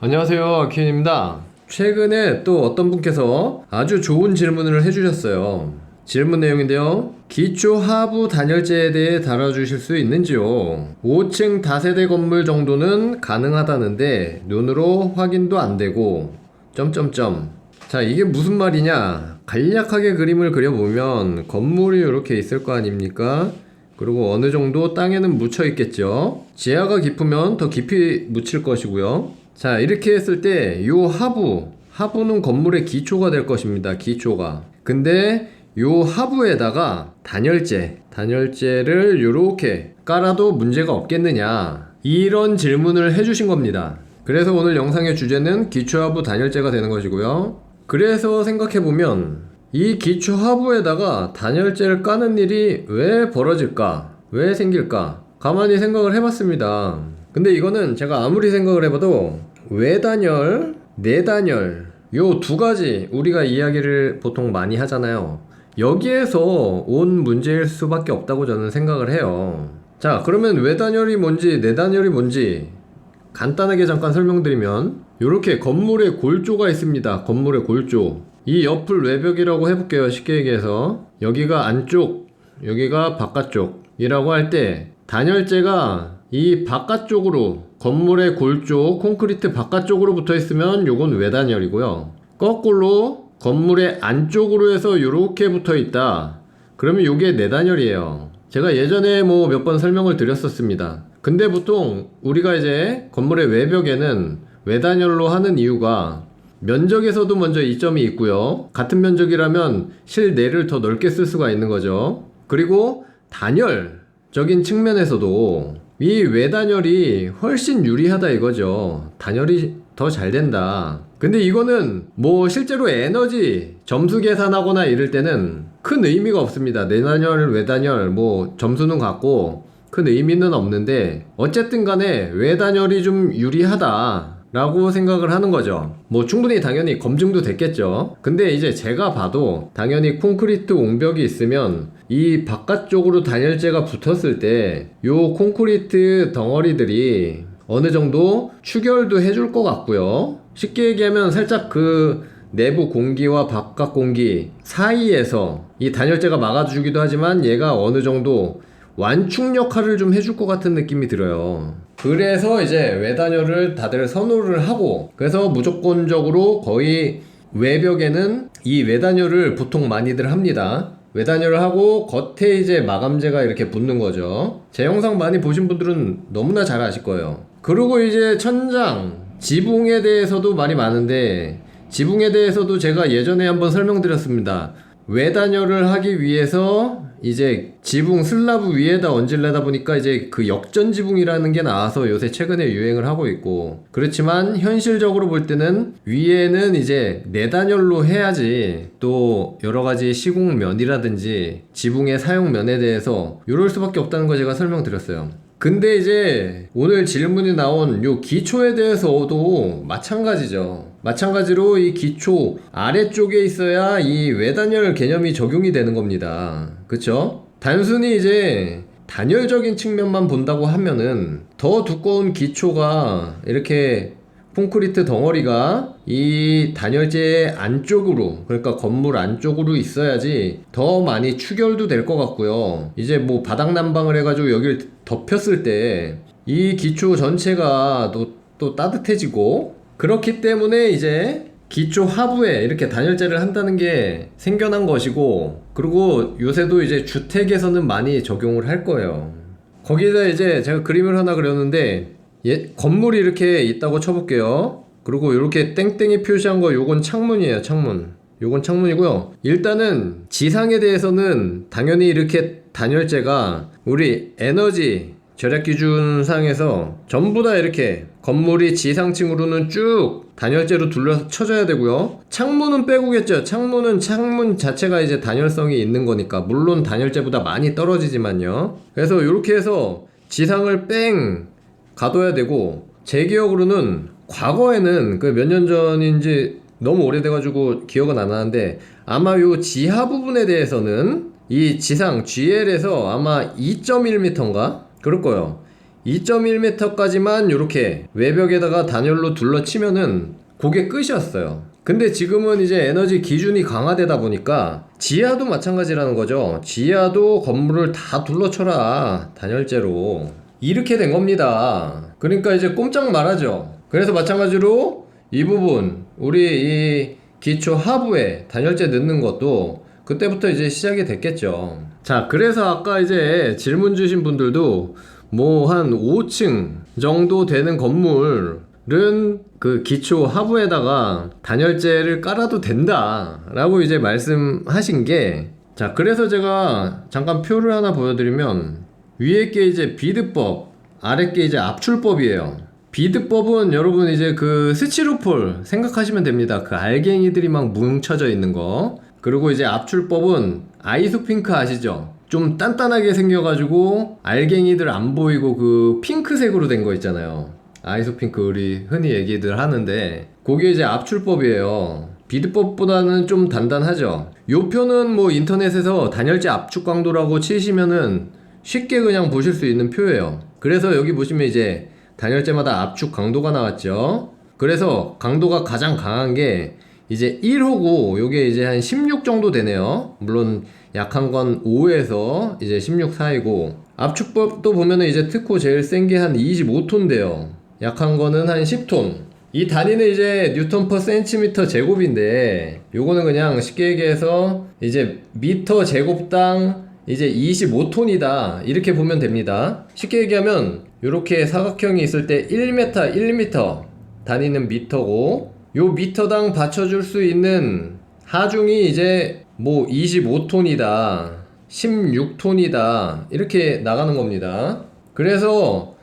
안녕하세요 키엔입니다. 최근에 또 어떤 분께서 아주 좋은 질문을 해주셨어요. 질문 내용인데요. 기초 하부 단열재에 대해 달아주실 수 있는지요? 5층 다세대 건물 정도는 가능하다는데 눈으로 확인도 안 되고 점점점. 자 이게 무슨 말이냐? 간략하게 그림을 그려보면 건물이 이렇게 있을 거 아닙니까? 그리고 어느 정도 땅에는 묻혀 있겠죠. 지하가 깊으면 더 깊이 묻힐 것이고요. 자, 이렇게 했을 때 요 하부, 하부는 건물의 기초가 될 것입니다. 기초가. 근데 요 하부에다가 단열재, 단열재를 요렇게 깔아도 문제가 없겠느냐. 이런 질문을 해주신 겁니다. 그래서 오늘 영상의 주제는 기초하부 단열재가 되는 것이고요. 그래서 생각해보면 이 기초 하부에다가 단열재를 까는 일이 왜 벌어질까? 왜 생길까? 가만히 생각을 해봤습니다. 근데 이거는 제가 아무리 생각을 해봐도 외단열, 내단열 요 두 가지 우리가 이야기를 보통 많이 하잖아요. 여기에서 온 문제일 수밖에 없다고 저는 생각을 해요. 자, 그러면 외단열이 뭔지 내단열이 뭔지 간단하게 잠깐 설명드리면 이렇게 건물에 골조가 있습니다. 건물의 골조. 이 옆을 외벽이라고 해볼게요. 쉽게 얘기해서 여기가 안쪽, 여기가 바깥쪽이라고 할 때 단열재가 이 바깥쪽으로 건물의 골조 콘크리트 바깥쪽으로 붙어 있으면 요건 외단열이고요. 거꾸로 건물의 안쪽으로 해서 이렇게 붙어 있다. 그러면 요게 내단열이에요. 제가 예전에 뭐 몇 번 설명을 드렸었습니다. 근데 보통 우리가 이제 건물의 외벽에는 외단열로 하는 이유가 면적에서도 먼저 이점이 있고요. 같은 면적이라면 실내를 더 넓게 쓸 수가 있는 거죠. 그리고 단열적인 측면에서도 이 외단열이 훨씬 유리하다 이거죠. 단열이 더 잘 된다. 근데 이거는 뭐 실제로 에너지 점수 계산하거나 이럴 때는 큰 의미가 없습니다. 내단열, 외단열 뭐 점수는 같고 큰 의미는 없는데 어쨌든 간에 외단열이 좀 유리하다. 라고 생각을 하는 거죠. 뭐 충분히 당연히 검증도 됐겠죠. 근데 이제 제가 봐도 당연히 콘크리트 옹벽이 있으면 이 바깥쪽으로 단열재가 붙었을 때 요 콘크리트 덩어리들이 어느 정도 추결도 해줄 것 같고요. 쉽게 얘기하면 살짝 그 내부 공기와 바깥 공기 사이에서 이 단열재가 막아주기도 하지만 얘가 어느 정도 완충 역할을 좀 해줄 것 같은 느낌이 들어요. 그래서 이제 외단열을 다들 선호를 하고 그래서 무조건적으로 거의 외벽에는 이 외단열을 보통 많이들 합니다. 외단열을 하고 겉에 이제 마감재가 이렇게 붙는 거죠. 제 영상 많이 보신 분들은 너무나 잘 아실 거예요. 그리고 이제 천장, 지붕에 대해서도 말이 많은데 지붕에 대해서도 제가 예전에 한번 설명드렸습니다. 외단열을 하기 위해서 이제 지붕 슬라브 위에다 얹으려다 보니까 이제 그 역전 지붕이라는 게 나와서 요새 최근에 유행을 하고 있고 그렇지만 현실적으로 볼 때는 위에는 이제 내단열로 해야지 또 여러 가지 시공면이라든지 지붕의 사용면에 대해서 이럴 수밖에 없다는 거 제가 설명드렸어요. 근데 이제 오늘 질문이 나온 요 기초에 대해서도 마찬가지죠. 마찬가지로 이 기초 아래쪽에 있어야 이 외단열 개념이 적용이 되는 겁니다. 그쵸? 단순히 이제 단열적인 측면만 본다고 하면은 더 두꺼운 기초가 이렇게 콘크리트 덩어리가 이 단열재 안쪽으로 그러니까 건물 안쪽으로 있어야지 더 많이 추결도 될 것 같고요. 이제 뭐 바닥 난방을 해가지고 여기를 덮였을 때 이 기초 전체가 또, 또 따뜻해지고 그렇기 때문에 이제 기초 하부에 이렇게 단열재를 한다는 게 생겨난 것이고 그리고 요새도 이제 주택에서는 많이 적용을 할 거예요. 거기다 이제 제가 그림을 하나 그렸는데 예, 건물이 이렇게 있다고 쳐볼게요. 그리고 이렇게 땡땡이 표시한 거 요건 창문이에요, 창문. 요건 창문이고요. 일단은 지상에 대해서는 당연히 이렇게 단열재가 우리 에너지 절약 기준상에서 전부 다 이렇게 건물이 지상층으로는 쭉 단열재로 둘러서 쳐져야 되고요. 창문은 빼고겠죠. 창문은 창문 자체가 이제 단열성이 있는 거니까 물론 단열재보다 많이 떨어지지만요. 그래서 이렇게 해서 지상을 뺑 가둬야 되고 제 기억으로는 과거에는 그 몇 년 전인지 너무 오래돼가지고 기억은 안 나는데 아마 요 지하 부분에 대해서는 이 지상 GL에서 아마 2.1m인가 그럴 거예요. 2.1m까지만 이렇게 외벽에다가 단열로 둘러치면은 그게 끝이었어요. 근데 지금은 이제 에너지 기준이 강화되다 보니까 지하도 마찬가지라는 거죠. 지하도 건물을 다 둘러쳐라 단열재로 이렇게 된 겁니다. 그러니까 이제 꼼짝 말하죠. 그래서 마찬가지로 이 부분 우리 이 기초 하부에 단열재 넣는 것도 그때부터 이제 시작이 됐겠죠. 자, 그래서 아까 이제 질문 주신 분들도 뭐 한 5층 정도 되는 건물은 그 기초 하부에다가 단열재를 깔아도 된다라고 이제 말씀하신 게 자, 그래서 제가 잠깐 표를 하나 보여드리면 위에 게 이제 비드법, 아래 게 이제 압출법이에요. 비드법은 여러분 이제 그 스치로폴 생각하시면 됩니다. 그 알갱이들이 막 뭉쳐져 있는 거. 그리고 이제 압출법은 아이소핑크 아시죠? 좀 단단하게 생겨가지고 알갱이들 안 보이고 그 핑크색으로 된 거 있잖아요. 아이소핑크 우리 흔히 얘기들 하는데 그게 이제 압출법이에요. 비드법보다는 좀 단단하죠. 요 표는 뭐 인터넷에서 단열재 압축 강도라고 치시면은 쉽게 그냥 보실 수 있는 표예요. 그래서 여기 보시면 이제 단열재마다 압축 강도가 나왔죠. 그래서 강도가 가장 강한 게 이제 1호고 요게 이제 한 16 정도 되네요. 물론 약한 건 5에서 이제 16 사이고 압축법도 보면은 이제 특호 제일 센 게 한 25톤 돼요. 약한 거는 한 10톤. 이 단위는 이제 뉴턴 퍼 센티미터 제곱인데 요거는 그냥 쉽게 얘기해서 이제 미터 제곱당 이제 25톤이다. 이렇게 보면 됩니다. 쉽게 얘기하면 이렇게 사각형이 있을 때 1m 1m 단위는 미터고 요 미터당 받쳐줄 수 있는 하중이 이제 뭐 25톤이다 16톤이다 이렇게 나가는 겁니다. 그래서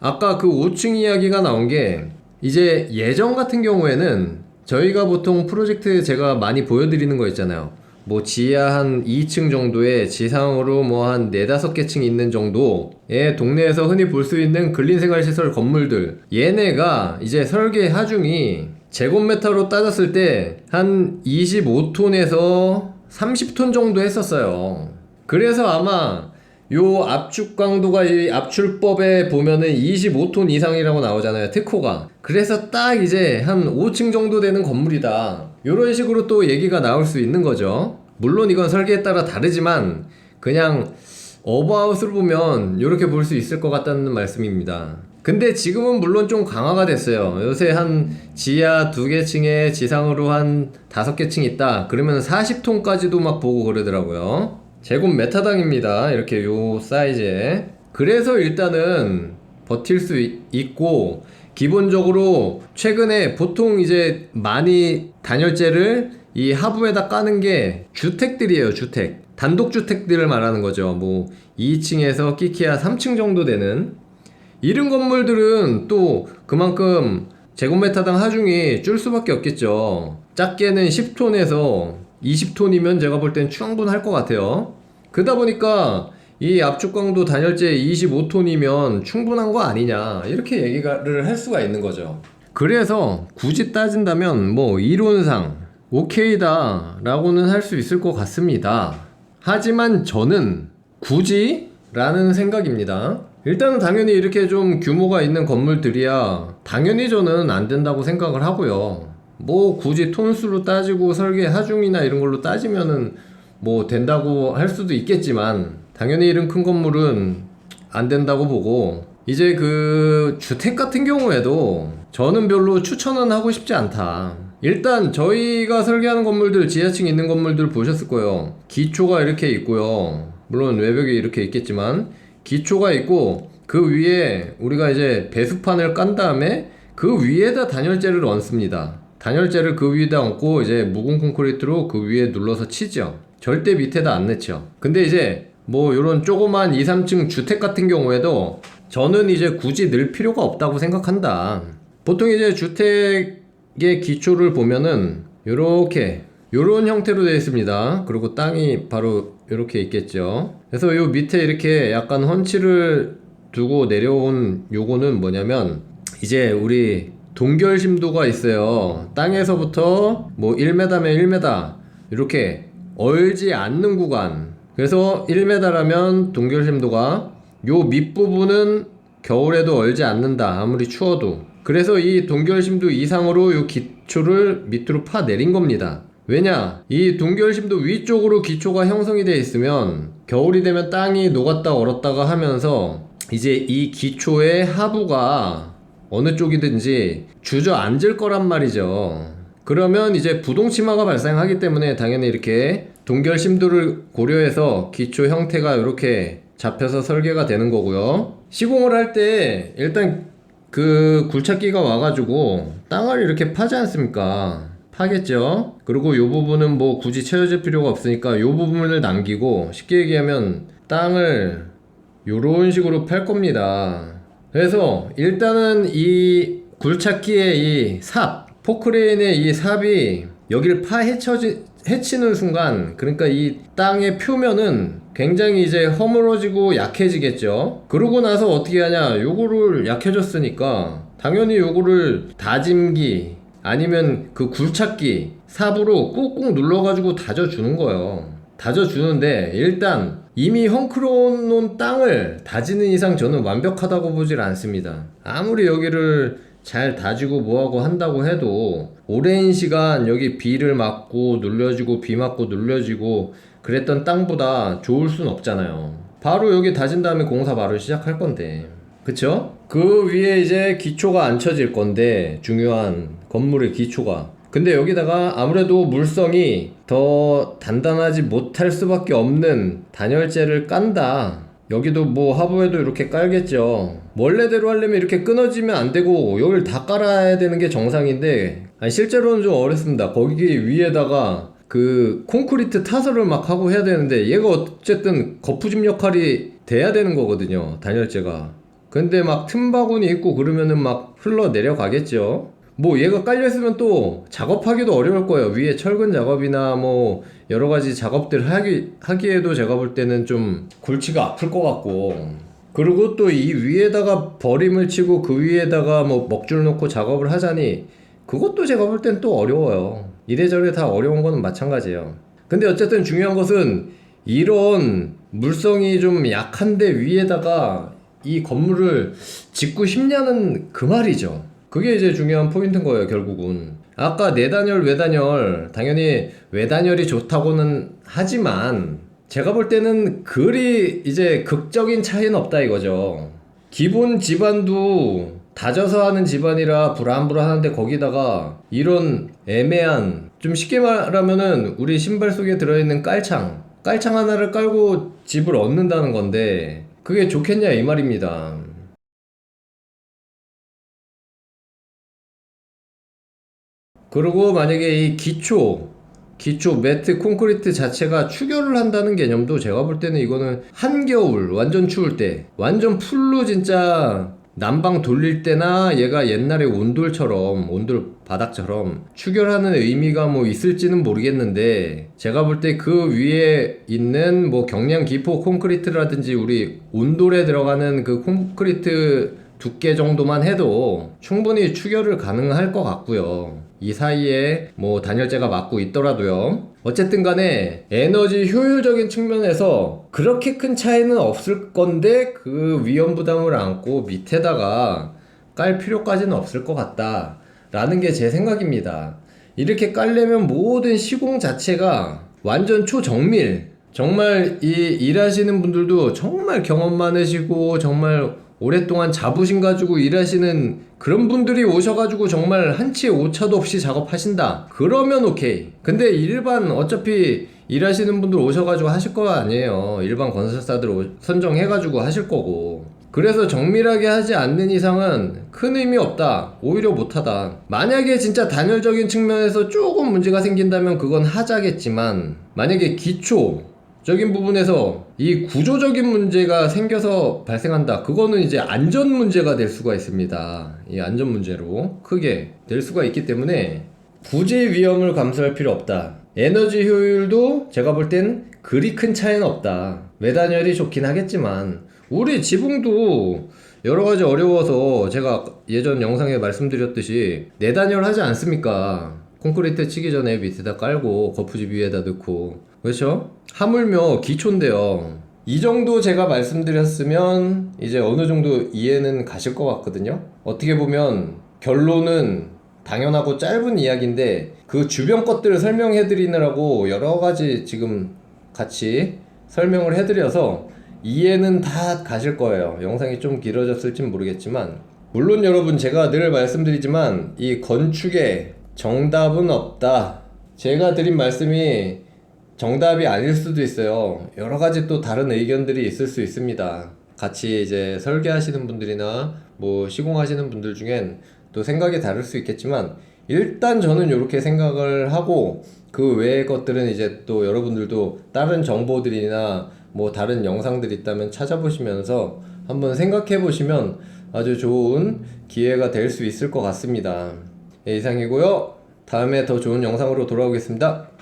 아까 그 5층 이야기가 나온 게 이제 예전 같은 경우에는 저희가 보통 프로젝트 제가 많이 보여드리는 거 있잖아요. 뭐 지하 한 2층 정도에 지상으로 뭐 한 4, 5개 층 있는 정도의 동네에서 흔히 볼 수 있는 근린생활시설 건물들 얘네가 이제 설계 하중이 제곱미터로 따졌을 때 한 25톤에서 30톤 정도 했었어요. 그래서 아마 요 압축 강도가 이 압출법에 보면은 25톤 이상이라고 나오잖아요. 특호가. 그래서 딱 이제 한 5층 정도 되는 건물이다. 요런 식으로 또 얘기가 나올 수 있는 거죠. 물론 이건 설계에 따라 다르지만 그냥 어바웃으로 보면 이렇게 볼 수 있을 것 같다는 말씀입니다. 근데 지금은 물론 좀 강화가 됐어요. 요새 한 지하 두 개 층에 지상으로 한 다섯 개 층 있다. 그러면 40톤까지도 막 보고 그러더라고요. 제곱 메타당입니다. 이렇게 요 사이즈에. 그래서 일단은 버틸 수 있- 있고 기본적으로 최근에 보통 이제 많이 단열재를 이 하부에다 까는 게 주택들이에요. 주택. 단독 주택들을 말하는 거죠. 뭐 2층에서 끼키야 3층 정도 되는 이런 건물들은 또 그만큼 제곱미터당 하중이 줄 수밖에 없겠죠. 작게는 10톤에서 20톤이면 제가 볼 땐 충분할 것 같아요. 그러다 보니까 이 압축강도 단열재 25톤이면 충분한 거 아니냐 이렇게 얘기를 할 수가 있는 거죠. 그래서 굳이 따진다면 뭐 이론상 오케이다 라고는 할 수 있을 것 같습니다. 하지만 저는 굳이 라는 생각입니다. 일단은 당연히 이렇게 좀 규모가 있는 건물들이야 당연히 저는 안 된다고 생각을 하고요. 뭐 굳이 톤수로 따지고 설계 하중이나 이런 걸로 따지면은 뭐 된다고 할 수도 있겠지만 당연히 이런 큰 건물은 안 된다고 보고 이제 그 주택 같은 경우에도 저는 별로 추천은 하고 싶지 않다. 일단 저희가 설계하는 건물들 지하층 있는 건물들 보셨을 거예요. 기초가 이렇게 있고요. 물론 외벽이 이렇게 있겠지만 기초가 있고 그 위에 우리가 이제 배수판을 깐 다음에 그 위에다 단열재를 얹습니다. 단열재를 그 위에다 얹고 이제 묵은 콘크리트로 그 위에 눌러서 치죠. 절대 밑에다 안 넣죠. 근데 이제 뭐 요런 조그만 2, 3층 주택 같은 경우에도 저는 이제 굳이 넣을 필요가 없다고 생각한다. 보통 이제 주택의 기초를 보면은 요렇게 요런 형태로 되어 있습니다. 그리고 땅이 바로 이렇게 있겠죠. 그래서 요 밑에 이렇게 약간 헌치를 두고 내려온 요거는 뭐냐면 이제 우리 동결 심도가 있어요. 땅에서부터 뭐 1m면 1m 이렇게 얼지 않는 구간. 그래서 1m라면 동결 심도가 요 밑부분은 겨울에도 얼지 않는다. 아무리 추워도. 그래서 이 동결 심도 이상으로 이 기초를 밑으로 파 내린 겁니다. 왜냐? 이 동결심도 위쪽으로 기초가 형성이 되어 있으면 겨울이 되면 땅이 녹았다 얼었다가 하면서 이제 이 기초의 하부가 어느 쪽이든지 주저앉을 거란 말이죠. 그러면 이제 부동치마가 발생하기 때문에 당연히 이렇게 동결 심도를 고려해서 기초 형태가 이렇게 잡혀서 설계가 되는 거고요. 시공을 할 때 일단 그 굴착기가 와가지고 땅을 이렇게 파지 않습니까? 파겠죠. 그리고 요 부분은 뭐 굳이 채워질 필요가 없으니까 요 부분을 남기고 쉽게 얘기하면 땅을 요런 식으로 팔 겁니다. 그래서 일단은 이 굴착기의 이 삽, 포크레인의 이 삽이 여기를 파 헤쳐지, 헤치는 순간, 그러니까 이 땅의 표면은 굉장히 이제 허물어지고 약해지겠죠. 그러고 나서 어떻게 하냐, 요거를 약해졌으니까, 당연히 요거를 다짐기, 아니면 그 굴착기, 삽으로 꾹꾹 눌러가지고 다져주는 거예요. 다져주는데, 일단, 이미 헝클어 놓은 땅을 다지는 이상 저는 완벽하다고 보질 않습니다. 아무리 여기를 잘 다지고 뭐하고 한다고 해도 오랜 시간 여기 비를 맞고 눌려지고 비 맞고 눌려지고 그랬던 땅보다 좋을 순 없잖아요. 바로 여기 다진 다음에 공사 바로 시작할 건데. 그쵸? 그 위에 이제 기초가 앉혀질 건데 중요한 건물의 기초가 근데 여기다가 아무래도 물성이 더 단단하지 못할 수밖에 없는 단열재를 깐다. 여기도 뭐 하부에도 이렇게 깔겠죠. 원래대로 하려면 이렇게 끊어지면 안 되고 여기를 다 깔아야 되는 게 정상인데 아니 실제로는 좀 어렵습니다. 거기 위에다가 그 콘크리트 타설을 막 하고 해야 되는데 얘가 어쨌든 거푸집 역할이 돼야 되는 거거든요. 단열재가. 근데 막 틈바구니 있고 그러면은 막 흘러 내려가겠죠. 뭐 얘가 깔려 있으면 또 작업하기도 어려울 거예요. 위에 철근 작업이나 뭐 여러 가지 작업들 하기 하기에도 제가 볼 때는 좀 골치가 아플 것 같고. 그리고 또 이 위에다가 버림을 치고 그 위에다가 뭐 먹줄 놓고 작업을 하자니 그것도 제가 볼 땐 또 어려워요. 이래저래 다 어려운 거는 마찬가지예요. 근데 어쨌든 중요한 것은 이런 물성이 좀 약한데 위에다가 이 건물을 짓고 싶냐는 그 말이죠. 그게 이제 중요한 포인트인 거예요, 결국은. 아까 내단열, 외단열, 당연히 외단열이 좋다고는 하지만, 제가 볼 때는 그리 이제 극적인 차이는 없다 이거죠. 기본 집안도 다져서 하는 집안이라 불안불안한데 거기다가 이런 애매한, 좀 쉽게 말하면은 우리 신발 속에 들어있는 깔창, 깔창 하나를 깔고 집을 얻는다는 건데, 그게 좋겠냐 이 말입니다. 그리고 만약에 이 기초, 기초 매트 콘크리트 자체가 추결을 한다는 개념도 제가 볼 때는 이거는 한겨울 완전 추울 때 완전 풀로 진짜 난방 돌릴 때나 얘가 옛날에 온돌처럼 온돌 바닥처럼 추결하는 의미가 뭐 있을지는 모르겠는데 제가 볼 때 그 위에 있는 뭐 경량 기포 콘크리트라든지 우리 온돌에 들어가는 그 콘크리트 두께 정도만 해도 충분히 추결을 가능할 것 같고요. 이 사이에 뭐 단열재가 맞고 있더라도요. 어쨌든 간에 에너지 효율적인 측면에서 그렇게 큰 차이는 없을 건데 그 위험 부담을 안고 밑에다가 깔 필요까지는 없을 것 같다. 라는 게 제 생각입니다. 이렇게 깔려면 모든 시공 자체가 완전 초정밀. 정말 이 일하시는 분들도 정말 경험 많으시고 정말 오랫동안 자부심 가지고 일하시는 그런 분들이 오셔가지고 정말 한치의 오차도 없이 작업하신다. 그러면 오케이. 근데 일반 어차피 일하시는 분들 오셔가지고 하실 거 아니에요. 일반 건설사들 오- 선정해가지고 하실 거고. 그래서 정밀하게 하지 않는 이상은 큰 의미 없다. 오히려 못하다. 만약에 진짜 단열적인 측면에서 조금 문제가 생긴다면 그건 하자겠지만, 만약에 기초, 적인 부분에서 이 구조적인 문제가 생겨서 발생한다. 그거는 이제 안전 문제가 될 수가 있습니다. 이 안전 문제로 크게 될 수가 있기 때문에 굳이 위험을 감수할 필요 없다. 에너지 효율도 제가 볼 땐 그리 큰 차이는 없다. 매단열이 좋긴 하겠지만 우리 지붕도 여러 가지 어려워서 제가 예전 영상에 말씀드렸듯이 내단열 하지 않습니까? 콘크리트 치기 전에 밑에다 깔고 거푸집 위에다 넣고 그렇죠? 하물며 기초인데요. 이 정도 제가 말씀드렸으면 이제 어느 정도 이해는 가실 것 같거든요. 어떻게 보면 결론은 당연하고 짧은 이야기인데 그 주변 것들을 설명해 드리느라고 여러 가지 지금 같이 설명을 해 드려서 이해는 다 가실 거예요. 영상이 좀 길어졌을진 모르겠지만 물론 여러분 제가 늘 말씀드리지만 이 건축에 정답은 없다. 제가 드린 말씀이 정답이 아닐 수도 있어요. 여러 가지 또 다른 의견들이 있을 수 있습니다. 같이 이제 설계하시는 분들이나 뭐 시공하시는 분들 중엔 또 생각이 다를 수 있겠지만 일단 저는 이렇게 생각을 하고 그 외의 것들은 이제 또 여러분들도 다른 정보들이나 뭐 다른 영상들이 있다면 찾아보시면서 한번 생각해 보시면 아주 좋은 기회가 될 수 있을 것 같습니다. 예, 이상이고요. 다음에 더 좋은 영상으로 돌아오겠습니다.